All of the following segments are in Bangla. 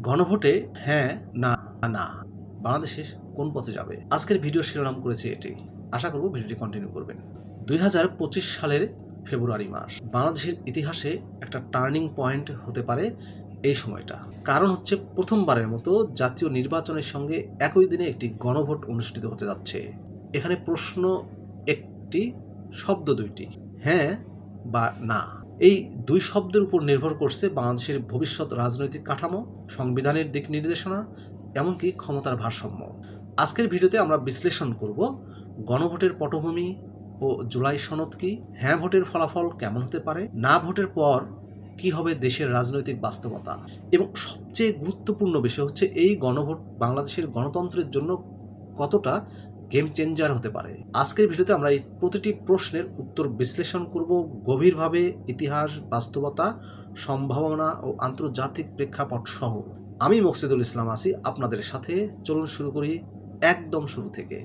গণভোটে হ্যাঁ না না বাংলাদেশে কোন পথে যাবে? আজকের ভিডিও শিরোনাম করেছি এটি। আশা করব ভিডিওটি কন্টিনিউ করবেন। দুই হাজার পঁচিশ সালের ফেব্রুয়ারি মাস। বাংলাদেশের ইতিহাসে একটা টার্নিং পয়েন্ট হতে পারে এই সময়টা। কারণ হচ্ছে প্রথমবারের মতো জাতীয় নির্বাচনের সঙ্গে একই দিনে একটি গণভোট অনুষ্ঠিত হতে যাচ্ছে। এখানে প্রশ্ন একটি, শব্দ দুইটি। হ্যাঁ বা না। এই দুই শব্দের উপর নির্ভর করছে বাংলাদেশের ভবিষ্যৎ রাজনৈতিক কাঠামো, সংবিধানের দিক নির্দেশনা, এমনকি ক্ষমতার ভারসাম্য। আজকের ভিডিওতে আমরা বিশ্লেষণ করব গণভোটের পটভূমি ও জুলাই সনদ কি হ্যাঁ ভোটের ফলাফল কেমন হতে পারে, না ভোটের পর কি হবে দেশের রাজনৈতিক বাস্তবতা। এবং সবচেয়ে গুরুত্বপূর্ণ বিষয় হচ্ছে এই গণভোট বাংলাদেশের গণতন্ত্রের জন্য কতটা গেম চেঞ্জার হতে পারে। আজকের ভিডিওতে আমরা এই প্রতিটি প্রশ্নের উত্তর বিশ্লেষণ করব, গভীরভাবে ইতিহাস, বাস্তবতা, সম্ভাবনা ও আন্তর্জাতিক প্রেক্ষাপট সহ। আমি মকসিদুল ইসলাম আছি আপনাদের সাথে। চলুন শুরু করি একদম শুরু থেকে।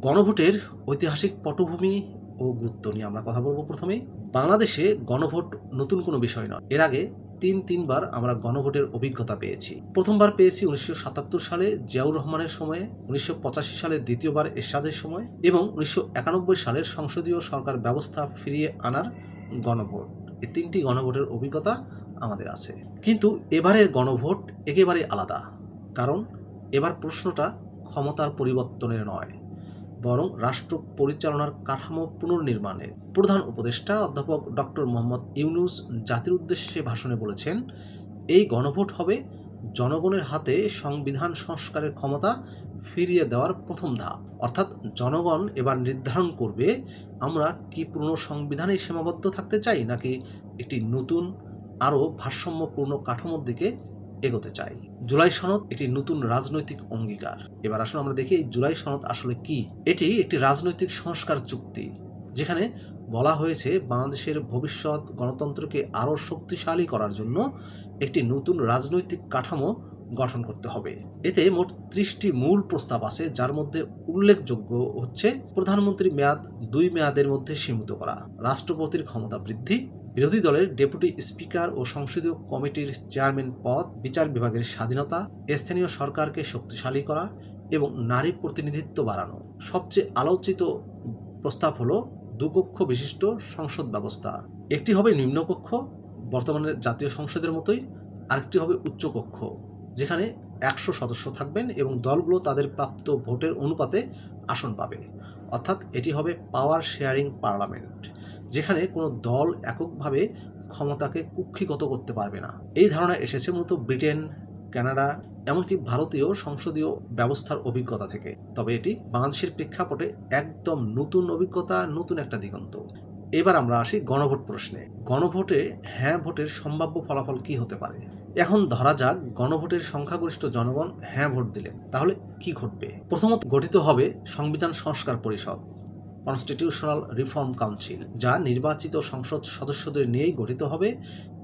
গণভোটের ঐতিহাসিক পটভূমি ও গুরুত্ব নিয়ে আমরা কথা বলব প্রথমেই। বাংলাদেশে গণভোট নতুন কোনো বিষয় নয়। এর আগে তিন তিনবার আমরা গণভোটের অভিজ্ঞতা পেয়েছি। প্রথমবার পেয়েছি উনিশশো সাতাত্তর সালে জিয়াউর রহমানের সময়ে, উনিশশো পঁচাশি সালে দ্বিতীয়বার এরশাদের সময় এবং উনিশশো একানব্বই সালের সংসদীয় সরকার ব্যবস্থা ফিরিয়ে আনার গণভোট। এই তিনটি গণভোটের অভিজ্ঞতা আমাদের আছে। কিন্তু এবারের গণভোট একেবারে আলাদা। কারণ এবার প্রশ্নটা ক্ষমতার পরিবর্তনের নয়। বরং রাষ্ট্র পরিচালনার কাঠামো পুনর্নির্মাণের প্রধান উপদেষ্টা অধ্যাপক ডক্টর মোহাম্মদ ইউনুস জাতির উদ্দেশ্যে ভাষণে বলেছেন, এই গণভোট হবে জনগণের হাতে সংবিধান সংস্কারের ক্ষমতা ফিরিয়ে দেওয়ার প্রথম ধাপ। অর্থাৎ জনগণ এবার নির্ধারণ করবে, আমরা কি পুরনো সংবিধানে সীমাবদ্ধ থাকতে চাই নাকি একটি নতুন, আরও ভারসাম্যপূর্ণ কাঠামোর দিকে এগোতে চাই। জুলাই সনদ একটি নতুন রাজনৈতিক অঙ্গীকার। এবার আসুন আমরা দেখি এই জুলাই সনদ আসলে কি? এটি একটি রাজনৈতিক সংস্কার চুক্তি, যেখানে বলা হয়েছে বাংলাদেশের ভবিষ্যৎ গণতন্ত্রকে আরও শক্তিশালী করার জন্য একটি নতুন রাজনৈতিক কাঠামো গঠন করতে হবে। এতে মোট ত্রিশটি মূল প্রস্তাব আছে, যার মধ্যে উল্লেখযোগ্য হচ্ছে প্রধানমন্ত্রী মেয়াদ দুই মেয়াদের মধ্যে সীমিত করা, রাষ্ট্রপতির ক্ষমতা বৃদ্ধি বিরোধী দলের ডেপুটি স্পিকার ও সংসদীয় কমিটির চেয়ারম্যান পদ বিচার বিভাগের স্বাধীনতা, স্থানীয় সরকারকে শক্তিশালী করা এবং নারী প্রতিনিধিত্ব বাড়ানো। সবচেয়ে আলোচিত প্রস্তাব হলো দুকক্ষ বিশিষ্ট সংসদ ব্যবস্থা। একটি হবে নিম্নকক্ষ, বর্তমানে জাতীয় সংসদের মতোই, আরেকটি হবে উচ্চকক্ষ। যেখানে একশো সদস্য থাকবেন এবং দলগুলো তাদের প্রাপ্ত ভোটের অনুপাতে আসন পাবে। অর্থাৎ এটি হবে পাওয়ার শেয়ারিং পার্লামেন্ট যেখানে কোনো দল এককভাবে ক্ষমতাকে কুক্ষিগত করতে পারবে না। এই ধারণা এসেছে মূলত ব্রিটেন, কানাডা, এমনকি ভারতীয় সংসদীয় ব্যবস্থার অভিজ্ঞতা থেকে। তবে এটি বাংলাদেশের প্রেক্ষাপটে একদম নতুন অভিজ্ঞতা, নতুন একটা দিগন্ত। এবার আমরা আসি গণভোট প্রশ্নে। গণভোটে হ্যাঁ ভোটের সম্ভাব্য ফলাফল কি হতে পারে? এখন ধরা যাক, গণভোটের সংখ্যাগরিষ্ঠ জনগণ হ্যাঁ ভোট দিলেন। তাহলে কি ঘটবে? প্রথমত গঠিত হবে সংবিধান সংস্কার পরিষদ, কনস্টিটিউশনাল রিফর্ম কাউন্সিল, যা নির্বাচিত সংসদ সদস্যদের নিয়েই গঠিত হবে।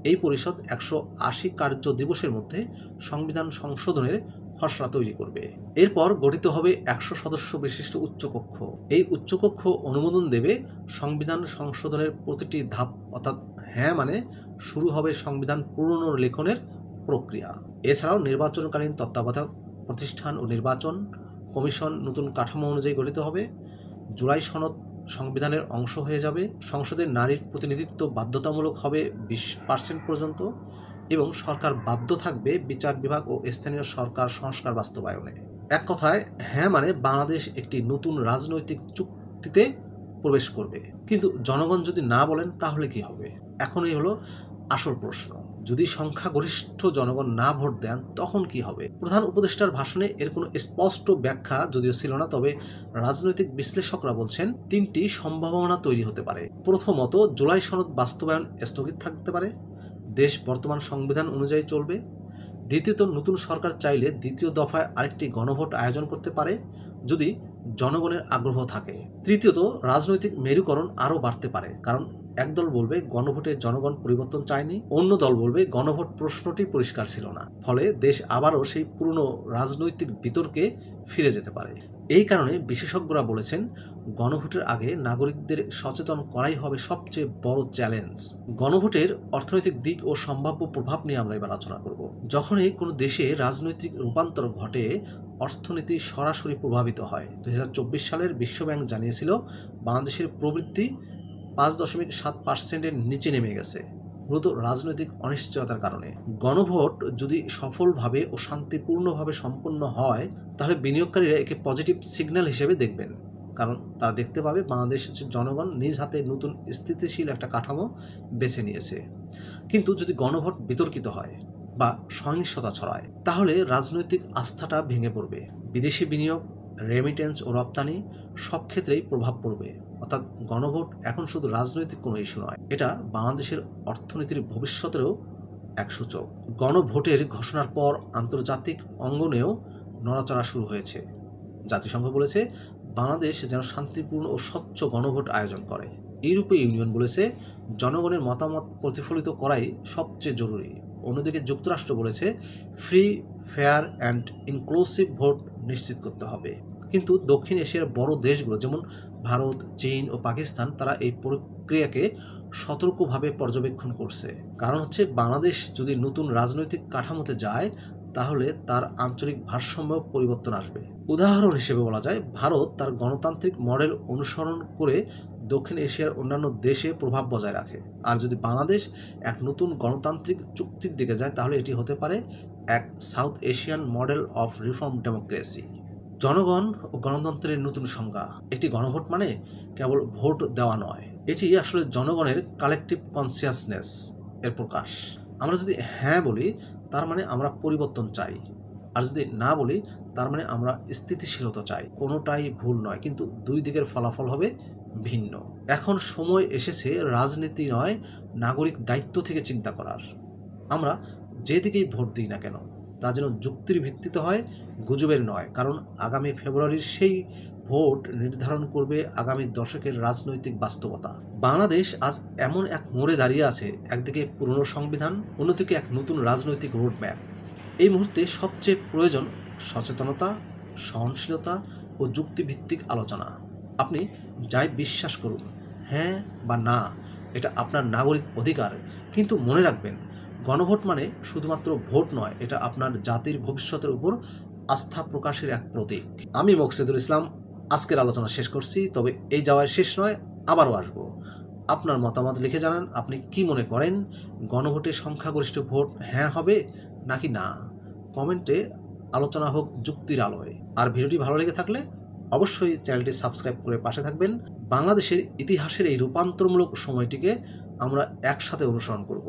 এই পরিষদ একশো আশি কার্য দিবসের মধ্যে সংবিধান সংশোধনের খসড়া তৈরি করবে। এরপর গঠিত হবে একশো সদস্য বিশিষ্ট উচ্চকক্ষ। এই উচ্চকক্ষ অনুমোদন দেবে সংবিধান সংশোধনের প্রতিটি ধাপ, অর্থাৎ হ্যাঁ মানে শুরু হবে সংবিধান পুনর্লেখনের প্রক্রিয়া। এছাড়াও নির্বাচনকালীন তত্ত্বাবধায়ক প্রতিষ্ঠান ও নির্বাচন কমিশন নতুন কাঠামো অনুযায়ী গঠিত হবে। জুলাই সনদ সংবিধানের অংশ হয়ে যাবে। সংসদের নারীর প্রতিনিধিত্ব বাধ্যতামূলক হবে বিশ পার্সেন্ট পর্যন্ত এবং সরকার বাধ্য থাকবে বিচার বিভাগ ও স্থানীয় সরকার সংস্কার বাস্তবায়নে। এক কথায় হ্যাঁ মানে বাংলাদেশ একটি নতুন রাজনৈতিক চুক্তিতে প্রবেশ করবে। কিন্তু জনগণ যদি না বলেন তাহলে কি হবে? এখনই হলো আসল প্রশ্ন। যদি সংখ্যাগরিষ্ঠ জনগণ না ভোট দেন, তখন কি হবে? প্রধান উপদেষ্টার ভাষণে এর কোনো স্পষ্ট ব্যাখ্যা যদিও ছিল না, তবে রাজনৈতিক বিশ্লেষকরা বলছেন তিনটি সম্ভাবনা তৈরি হতে পারে। প্রথমত, জুলাই সনদ বাস্তবায়ন স্থগিত থাকতে পারে। দেশ বর্তমান সংবিধান অনুযায়ী চলবে। দ্বিতীয়ত, নতুন সরকার চাইলে দ্বিতীয় দফায় আরেকটি গণভোট আয়োজন করতে পারে যদি জনগণের আগ্রহ থাকে। তৃতীয়ত, রাজনৈতিক মেরুকরণ আরও বাড়তে পারে, কারণ একদল বলবে, গণভোটে জনগণ পরিবর্তন চায়নি। অন্য দল বলবে, গণভোট প্রশ্নটি পরিষ্কার ছিল না। ফলে দেশ আবারও সেই পুরনো রাজনৈতিক বিতর্কে ফিরে যেতে পারে। এই কারণে বিশেষজ্ঞরা বলেছেন, গণভোটের আগে নাগরিকদের সচেতন করাই হবে সবচেয়ে বড় চ্যালেঞ্জ। গণভোটের অর্থনৈতিক দিক ও সম্ভাব্য প্রভাব নিয়ে আমরা এবার আলোচনা করব। যখনই কোনো দেশে রাজনৈতিক রূপান্তর ঘটে, অর্থনীতি সরাসরি প্রভাবিত হয়। দুই হাজার চব্বিশ সালের বিশ্বব্যাংক জানিয়েছিল, বাংলাদেশের প্রবৃদ্ধি পাঁচ দশমিক সাত পার্সেন্টের নিচে নেমে গেছে। মূলত রাজনৈতিক অনিশ্চয়তার কারণে। গণভোট যদি সফলভাবে ও শান্তিপূর্ণভাবে সম্পন্ন হয়, তাহলে বিনিয়োগকারীরা একে পজিটিভ সিগন্যাল হিসেবে দেখবেন। কারণ তারা দেখতে পাবে বাংলাদেশের জনগণ নিজ হাতে নতুন স্থিতিশীল একটা কাঠামো বেছে নিয়েছে। কিন্তু যদি গণভোট বিতর্কিত হয় বা সহিংসতা ছড়ায়, তাহলে রাজনৈতিক আস্থাটা ভেঙে পড়বে। বিদেশি বিনিয়োগ রেমিটেন্স ও রপ্তানি সব ক্ষেত্রেই প্রভাব পড়বে। অর্থাৎ গণভোট এখন শুধু রাজনৈতিক কোনো ইস্যু নয়, এটা বাংলাদেশের অর্থনীতির ভবিষ্যতেরও এক সূচক। গণভোটের ঘোষণার পর আন্তর্জাতিক অঙ্গনেও নড়াচড়া শুরু হয়েছে। জাতিসংঘ বলেছে, বাংলাদেশ যেন শান্তিপূর্ণ ও স্বচ্ছ গণভোট আয়োজন করে। ইউরোপীয় ইউনিয়ন বলেছে, জনগণের মতামত প্রতিফলিত করাই সবচেয়ে জরুরি। অন্যদিকে যুক্তরাষ্ট্র বলেছে free fair and inclusive vote নিশ্চিত করতে হবে। কিন্তু দক্ষিণ এশিয়ার বড় দেশগুলো, যেমন ভারত, চীন ও পাকিস্তান, তারা এই প্রক্রিয়াকে সতর্কভাবে পর্যবেক্ষণ করছে। কারণ হচ্ছে, বাংলাদেশ যদি নতুন রাজনৈতিক কাঠামোতে যায়, তাহলে তার আঞ্চলিক ভারসাম্য পরিবর্তন আসবে। উদাহরণ হিসেবে বলা যায়, ভারত তার গণতান্ত্রিক মডেল অনুসরণ করে দক্ষিণ এশিয়ার অন্যান্য দেশে প্রভাব বজায় রাখে। আর যদি বাংলাদেশ এক নতুন গণতান্ত্রিক চুক্তির দিকে যায়, তাহলে এটি হতে পারে এক South Asian model of reform democracy. জনগণ ও গণতন্ত্রের নতুন সংজ্ঞা। একটি গণভোট মানে কেবল ভোট দেওয়া নয়। এটি আসলে জনগণের কালেকটিভ কনসিয়াসনেস এর প্রকাশ। আমরা যদি হ্যাঁ বলি, তার মানে আমরা পরিবর্তন চাই। আর যদি না বলি, তার মানে আমরা স্থিতিশীলতা চাই। কোনোটাই ভুল নয়, কিন্তু দুই দিকের ফলাফল হবে ভিন্ন। এখন সময় এসেছে রাজনীতি নয়, নাগরিক দায়িত্ব থেকে চিন্তা করার। আমরা যেদিকেই ভোট দিই না কেন তা যেন যুক্তির ভিত্তিতে হয়, গুজবের নয়। কারণ আগামী ফেব্রুয়ারির সেই ভোট নির্ধারণ করবে আগামী দশকের রাজনৈতিক বাস্তবতা। বাংলাদেশ আজ এমন এক মোড়ে দাঁড়িয়ে আছে, একদিকে পুরনো সংবিধান, অন্যদিকে এক নতুন রাজনৈতিক রোডম্যাপ। এই মুহূর্তে সবচেয়ে প্রয়োজন সচেতনতা, সহনশীলতা ও যুক্তিভিত্তিক আলোচনা। আপনি যাই বিশ্বাস করুন হ্যাঁ বা না, এটা আপনার নাগরিক অধিকার। কিন্তু মনে রাখবেন গণভোট মানে শুধুমাত্র ভোট নয়, এটা আপনার জাতির ভবিষ্যতের উপর আস্থা প্রকাশের এক প্রতীক। আমি মকসিদুল ইসলাম, আজকের আলোচনা শেষ করছি, তবে এই যাওয়ায় শেষ নয়, আবারও আসব। আপনার মতামত লিখে জানান, আপনি কি মনে করেন, গণভোটে সংখ্যাগরিষ্ঠ ভোট হ্যাঁ হবে নাকি না? কমেন্টে আলোচনা হোক যুক্তির আলোয়। আর ভিডিওটি ভালো লেগে থাকলে অবশ্যই চ্যানেলটি সাবস্ক্রাইব করে পাশে থাকবেন। বাংলাদেশের ইতিহাসের এই রূপান্তরমূলক সময়টিকে আমরা একসাথে অনুসরণ করব।